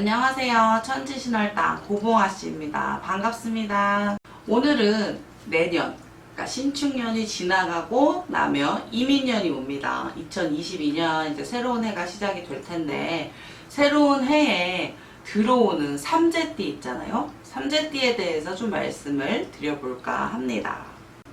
안녕하세요. 천지신월당 고봉아 씨입니다. 반갑습니다. 오늘은 내년, 그러니까 신축년이 지나가고 나면 이민년이 옵니다. 2022년 이제 새로운 해가 시작이 될 텐데 새로운 해에 들어오는 삼재띠 있잖아요. 삼재띠에 대해서 좀 말씀을 드려볼까 합니다.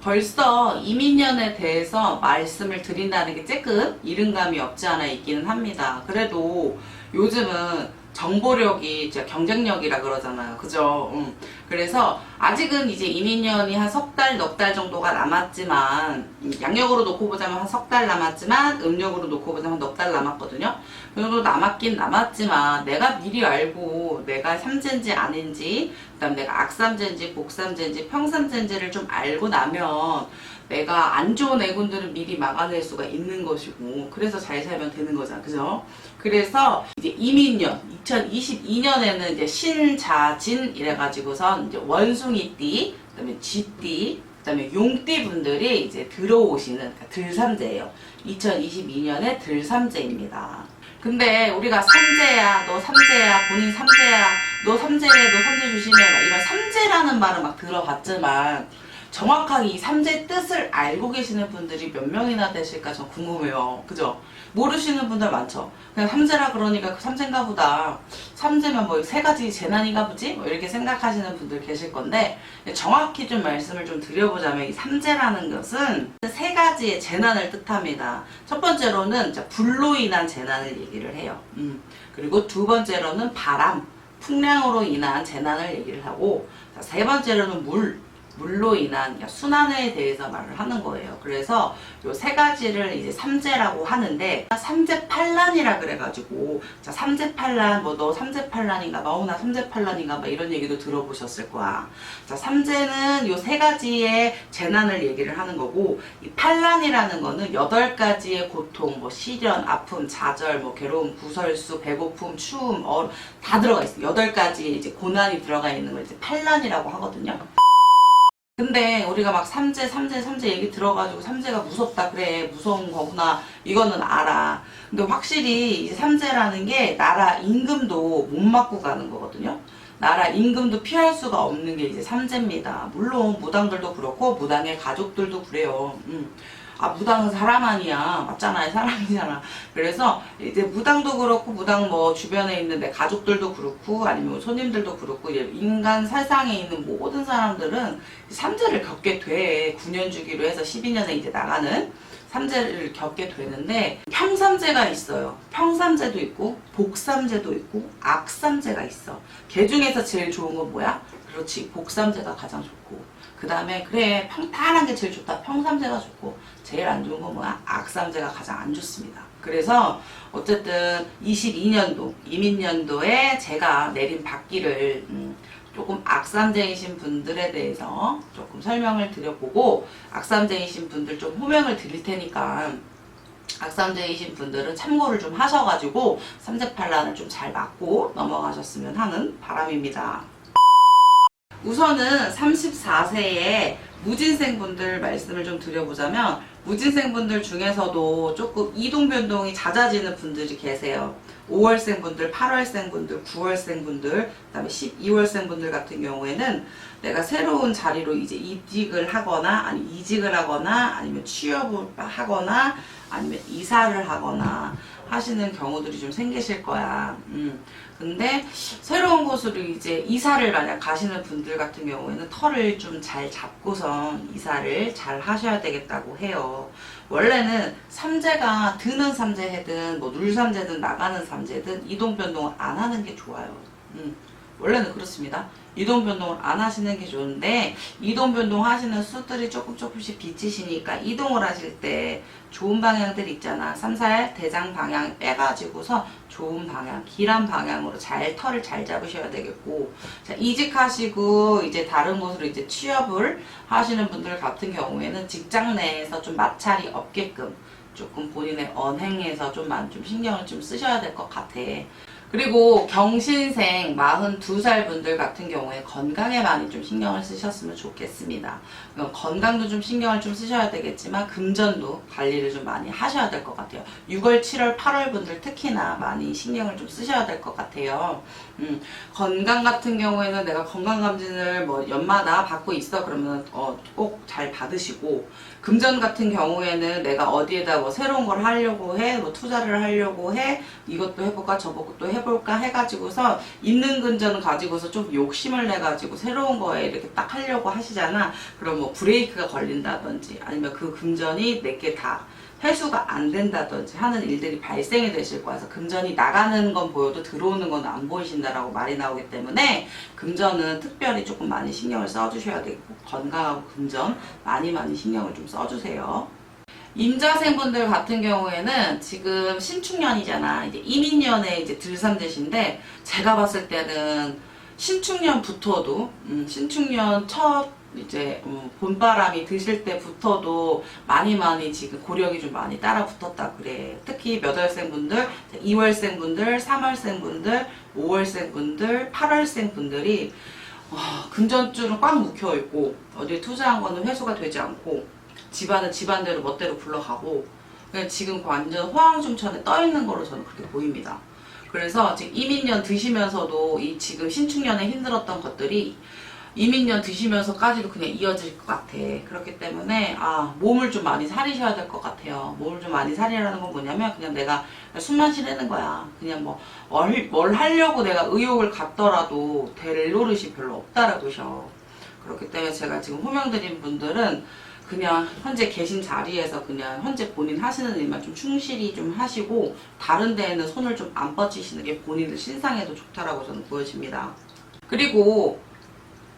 벌써 이민년에 대해서 말씀을 드린다는 게 조금 이른감이 없지 않아 있기는 합니다. 그래도 요즘은 정보력이 진짜 경쟁력이라 그러잖아요. 그죠? 음. 그래서 아직은 이제 이민년이 한 석 달, 넉 달 정도가 남았지만, 음, 양력으로 놓고 보자면 한 석 달 남았지만, 음력으로 놓고 보자면 넉 달 남았거든요. 그 정도 남았긴 남았지만, 내가 미리 알고 내가 삼재인지 아닌지, 그 다음 내가 악삼재인지, 복삼재인지, 평삼재인지를 좀 알고 나면, 내가 안 좋은 애군들은 미리 막아낼 수가 있는 것이고 그래서 잘 살면 되는 거잖아 그죠 그래서 이제 이민년 2022년에는 이제 신자진 이래가지고선 이제 원숭이띠 그다음에 쥐띠 그다음에 용띠 분들이 이제 들어오시는 그러니까 들삼재예요. 2022년에 들삼재입니다. 근데 우리가 삼재야, 너 삼재야, 본인 삼재야, 너 삼재래, 너 삼재 조심해, 막 이런 삼재라는 말을 막 들어봤지만 정확하게 이 삼재 뜻을 알고 계시는 분들이 몇 명이나 되실까 좀 궁금해요. 그죠? 모르시는 분들 많죠. 그냥 삼재라 그러니까 그 삼재인가 보다. 삼재면 뭐 세 가지 재난인가 보지? 뭐 이렇게 생각하시는 분들 계실 건데 정확히 좀 말씀을 좀 드려보자면 이 삼재라는 것은 세 가지의 재난을 뜻합니다. 첫 번째로는 불로 인한 재난을 얘기를 해요. 음. 그리고 두 번째로는 바람, 풍량으로 인한 재난을 얘기를 하고 자, 세 번째로는 물, 물로 인한 그러니까 순환에 대해서 말을 하는 거예요. 그래서 요 세 가지를 이제 삼재라고 하는데 삼재팔란이라 그래가지고 자 삼재팔란 뭐 너 삼재팔란인가 마오나 삼재팔란인가 막 이런 얘기도 들어보셨을 거야. 자 삼재는 요 세 가지의 재난을 얘기를 하는 거고 이 팔란이라는 거는 여덟 가지의 고통 뭐 시련, 아픔, 좌절, 뭐 괴로움, 구설수, 배고픔, 추움, 얼다 들어가 있어. 요 여덟 가지 이제 고난이 들어가 있는 걸 이제 팔란이라고 하거든요. 근데 우리가 막 삼재 삼재 삼재 얘기 들어가지고 삼재가 무섭다 그래 무서운 거구나 이거는 알아. 근데 확실히 이 삼재라는 게 나라 임금도 못 맞고 가는 거거든요. 나라 임금도 피할 수가 없는 게 이제 삼재입니다. 물론 무당들도 그렇고 무당의 가족들도 그래요. 음. 아 무당은 사람 아니야. 맞잖아요 사람이잖아. 그래서 이제 무당도 그렇고 무당 뭐 주변에 있는 내 가족들도 그렇고 아니면 손님들도 그렇고 인간 세상에 있는 모든 사람들은 삼재를 겪게 돼. 9년 주기로 해서 12년에 이제 나가는 삼재를 겪게 되는데 평삼재가 있어요. 평삼재도 있고 복삼재도 있고 악삼재가 있어. 개 중에서 제일 좋은 건 뭐야? 그렇지. 복삼재가 가장 좋고 그 다음에 그래 평탄한 게 제일 좋다. 평삼재가 좋고 제일 안 좋은 건 뭐야? 악삼재가 가장 안 좋습니다. 그래서 어쨌든 22년도 이민년도에 제가 내린 받기를 음, 조금 악삼쟁이신 분들에 대해서 조금 설명을 드려보고 악삼쟁이신 분들 좀 호명을 드릴 테니까 악삼쟁이신 분들은 참고를 좀 하셔가지고 삼재팔란을 좀 잘 맞고 넘어가셨으면 하는 바람입니다. 우선은 34세의 무진생 분들 말씀을 좀 드려보자면 무진생 분들 중에서도 조금 이동 변동이 잦아지는 분들이 계세요. 5월생 분들, 8월생 분들, 9월생 분들, 그다음에 12월생 분들 같은 경우에는 내가 새로운 자리로 이제 이직을 하거나 아니 이직을 하거나 아니면 취업을 하거나 아니면 이사를 하거나 하시는 경우들이 좀 생기실 거야. 음. 근데 새로운 곳으로 이제 이사를 만약 가시는 분들 같은 경우에는 털을 좀 잘 잡고선 이사를 잘 하셔야 되겠다고 해요. 원래는 삼재가 드는 삼재든 뭐 눌삼재든 나가는 삼재든 이동 변동을 안 하는 게 좋아요. 음. 원래는 그렇습니다. 이동 변동을 안 하시는 게 좋은데 이동 변동 하시는 수들이 조금 조금씩 비치시니까 이동을 하실 때 좋은 방향들 있잖아. 삼살 대장 방향 빼가지고서 좋은 방향, 길한 방향으로 잘 털을 잘 잡으셔야 되겠고 자, 이직하시고 이제 다른 곳으로 이제 취업을 하시는 분들 같은 경우에는 직장 내에서 좀 마찰이 없게끔 조금 본인의 언행에서 좀만 좀 신경을 좀 쓰셔야 될 것 같아. 그리고 경신생 42살 분들 같은 경우에 건강에 많이 좀 신경을 쓰셨으면 좋겠습니다. 어, 건강도 좀 신경을 좀 쓰셔야 되겠지만 금전도 관리를 좀 많이 하셔야 될 것 같아요. 6월, 7월, 8월 분들 특히나 많이 신경을 좀 쓰셔야 될 것 같아요. 음, 건강 같은 경우에는 내가 건강검진을 뭐 연마다 받고 있어 그러면 어, 꼭 잘 받으시고 금전 같은 경우에는 내가 어디에다 뭐 새로운 걸 하려고 해, 뭐 투자를 하려고 해, 이것도 해볼까 저것도 해볼까 해가지고서 있는 금전 가지고서 좀 욕심을 내가지고 새로운 거에 이렇게 딱 하려고 하시잖아. 그럼 뭐 브레이크가 걸린다든지 아니면 그 금전이 내게 다 회수가 안 된다든지 하는 일들이 발생이 되실 거라서 금전이 나가는 건 보여도 들어오는 건 안 보이신다라고 말이 나오기 때문에 금전은 특별히 조금 많이 신경을 써주셔야 되고 건강하고 금전 많이 많이 신경을 좀 써주세요. 임자생분들 같은 경우에는 지금 신축년이잖아. 이제 이민년에 이제 들삼재신데 제가 봤을 때는 신축년부터도 음, 신축년 첫 이제 음, 봄바람이 드실 때부터도 많이 많이 지금 고력이 좀 많이 따라 붙었다 그래. 특히 몇 월생 분들, 2월생 분들, 3월생 분들, 5월생 분들, 8월생 분들이 어, 금전줄은 꽉 묶여 있고 어디에 투자한 거는 회수가 되지 않고 집안은 집안대로 멋대로 굴러가고 그냥 지금 완전 호황중천에 떠 있는 거로 저는 그렇게 보입니다. 그래서 지금 이민년 드시면서도 이 지금 신축년에 힘들었던 것들이 이민년 드시면서까지도 그냥 이어질 것 같아. 그렇기 때문에 아 몸을 좀 많이 사리셔야 될 것 같아요. 몸을 좀 많이 사리라는 건 뭐냐면 그냥 내가 숨만 쉬내는 거야. 그냥 뭐 뭘, 뭘 하려고 내가 의욕을 갖더라도 될 노릇이 별로 없다라고셔. 그렇기 때문에 제가 지금 호명드린 분들은 그냥 현재 계신 자리에서 그냥 현재 본인 하시는 일만 좀 충실히 좀 하시고 다른 데에는 손을 좀 안 뻗치시는 게 본인들 신상에도 좋다라고 저는 보여집니다. 그리고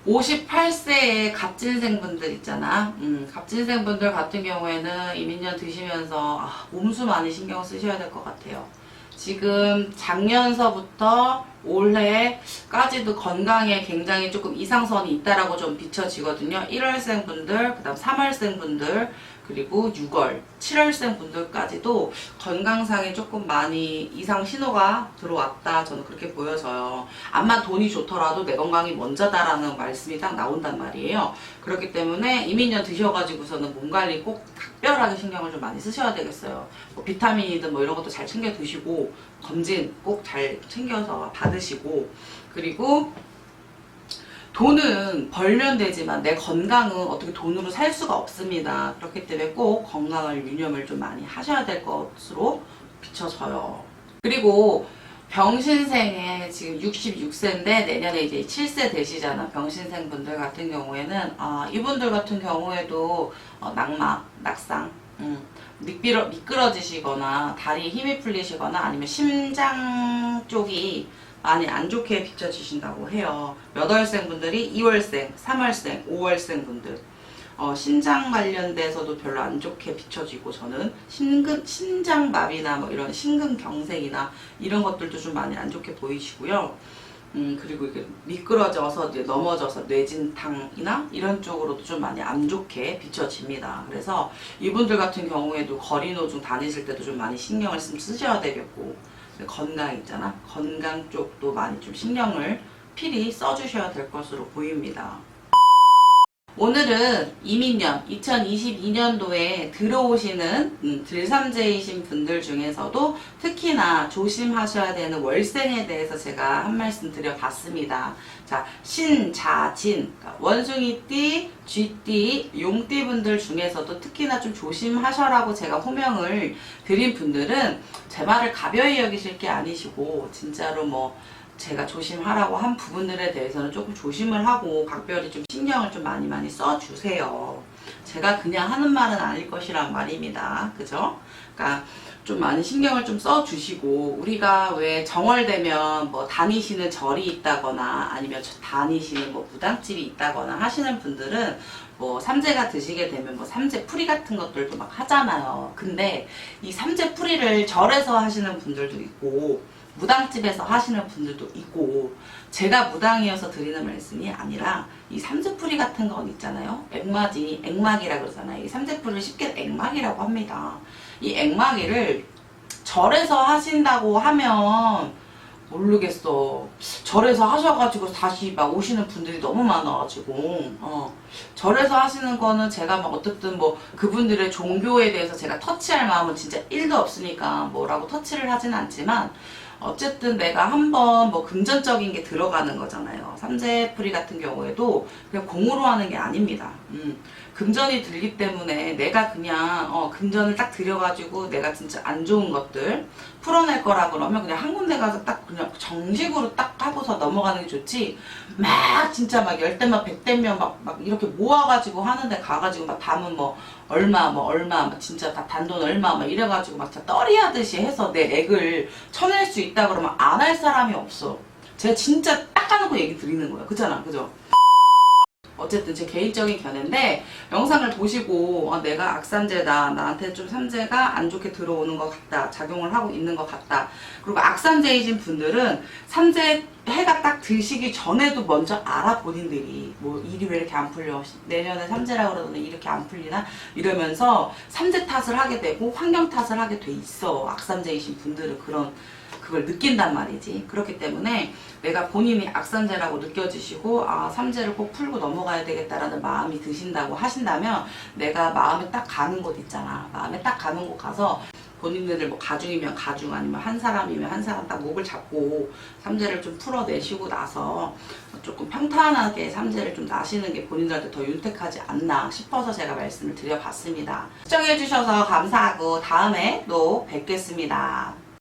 58세의 갑진생분들 있잖아. 음, 갑진생분들 같은 경우에는 이민년 드시면서 아, 몸수 많이 신경 쓰셔야 될 것 같아요. 지금 작년서부터 올해까지도 건강에 굉장히 조금 이상선이 있다라고 좀 비춰지거든요. 1월생 분들, 그 다음 3월생 분들, 그리고 6월, 7월생 분들까지도 건강상에 조금 많이 이상 신호가 들어왔다. 저는 그렇게 보여져요. 암만 돈이 좋더라도 내 건강이 먼저다라는 말씀이 딱 나온단 말이에요. 그렇기 때문에 이민년 드셔가지고서는 몸 관리 꼭 각별하게 신경을 좀 많이 쓰셔야 되겠어요. 뭐 비타민이든 뭐 이런 것도 잘 챙겨 드시고, 검진 꼭 잘 챙겨서 받으시고, 그리고 돈은 벌면 되지만 내 건강은 어떻게 돈으로 살 수가 없습니다. 그렇기 때문에 꼭 건강을 유념을 좀 많이 하셔야 될 것으로 비춰져요. 그리고 병신생에 지금 66세인데 내년에 이제 7세 되시잖아. 병신생 분들 같은 경우에는 아, 이분들 같은 경우에도 어, 낙막, 낙상, 음, 미끄러, 미끄러지시거나 다리에 힘이 풀리시거나 아니면 심장 쪽이 많이 안 좋게 비춰지신다고 해요. 몇 월생 분들이 2월생, 3월생, 5월생 분들. 어, 신장 관련돼서도 별로 안 좋게 비춰지고 저는 심근, 신장마비나 뭐 이런 심근경색이나 이런 것들도 좀 많이 안 좋게 보이시고요. 음, 그리고 이게 미끄러져서 넘어져서 뇌진탕이나 이런 쪽으로도 좀 많이 안 좋게 비춰집니다. 그래서 이분들 같은 경우에도 거리노중 다니실 때도 좀 많이 신경을 좀 쓰셔야 되겠고 건강 있잖아. 건강 쪽도 많이 좀 신경을 필히 써주셔야 될 것으로 보입니다. 오늘은 이민년 2022년도에 들어오시는 음, 들삼재이신 분들 중에서도 특히나 조심하셔야 되는 월생에 대해서 제가 한 말씀 드려봤습니다. 자, 신 자진, 그러니까 원숭이띠, 쥐띠, 용띠 분들 중에서도 특히나 좀 조심하셔라고 제가 호명을 드린 분들은 제 말을 가벼이 여기실 게 아니시고 진짜로 뭐 제가 조심하라고 한 부분들에 대해서는 조금 조심을 하고 각별히 좀 신경을 좀 많이 많이 써주세요. 제가 그냥 하는 말은 아닐 것이란 말입니다. 그죠? 그러니까 좀 많이 신경을 좀 써주시고 우리가 왜 정월되면 뭐 다니시는 절이 있다거나 아니면 저- 다니시는 뭐 무당집이 있다거나 하시는 분들은 뭐 삼재가 드시게 되면 뭐 삼재 풀이 같은 것들도 막 하잖아요. 근데 이 삼재 풀이를 절에서 하시는 분들도 있고 무당집에서 하시는 분들도 있고 제가 무당이어서 드리는 말씀이 아니라 이 삼재풀이 같은 건 있잖아요 액마지 액막이라 그러잖아요 이 삼재풀을 쉽게 액막이라고 합니다 이 액막이를 절에서 하신다고 하면 모르겠어. 절에서 하셔가지고 다시 막 오시는 분들이 너무 많아가지고, 어. 절에서 하시는 거는 제가 막 어쨌든 뭐 그분들의 종교에 대해서 제가 터치할 마음은 진짜 1도 없으니까 뭐라고 터치를 하진 않지만, 어쨌든 내가 한번 뭐 금전적인 게 들어가는 거잖아요. 삼재풀이 같은 경우에도 그냥 공으로 하는 게 아닙니다. 음, 금전이 들기 때문에 내가 그냥 어, 금전을 딱 들여가지고 내가 진짜 안 좋은 것들 풀어낼 거라 그러면 그냥 한 군데 가서 딱 그냥 정식으로 딱 하고서 넘어가는 게 좋지. 막 진짜 막 열대면 백대면 막, 막 이렇게 모아가지고 하는데 가가지고 막 담은 뭐 얼마 뭐 얼마 막 진짜 다 단돈 얼마 막 이래가지고 막 진짜 떨이하듯이 해서 내 액을 쳐낼 수 있다 그러면 안 할 사람이 없어. 제가 진짜 딱 까놓고 얘기 드리는 거예요. 그잖아, 그죠? 어쨌든 제 개인적인 견해인데 영상을 보시고 아, 내가 악산제다 나한테 좀 삼재가 안 좋게 들어오는 것 같다 작용을 하고 있는 것 같다. 그리고 악산제이신 분들은 삼재 해가 딱 드시기 전에도 먼저 알아 본인들이. 뭐 일이 왜 이렇게 안 풀려? 내년에 삼재라 그러더니 이렇게 안 풀리나? 이러면서 삼재 탓을 하게 되고 환경 탓을 하게 돼 있어 악산제이신 분들은 그런 그걸 느낀단 말이지. 그렇기 때문에 내가 본인이 악산제라고 느껴지시고 아 삼재를 꼭 풀고 넘어가야 되겠다라는 마음이 드신다고 하신다면 내가 마음에 딱 가는 곳 있잖아. 마음에 딱 가는 곳 가서 본인들 뭐 가중이면 가중 아니면 한 사람이면 한 사람 딱 목을 잡고 삼재를 좀 풀어내시고 나서 조금 평탄하게 삼재를 좀 나시는 게 본인들한테 더 윤택하지 않나 싶어서 제가 말씀을 드려봤습니다. 시청해주셔서 감사하고 다음에 또 뵙겠습니다.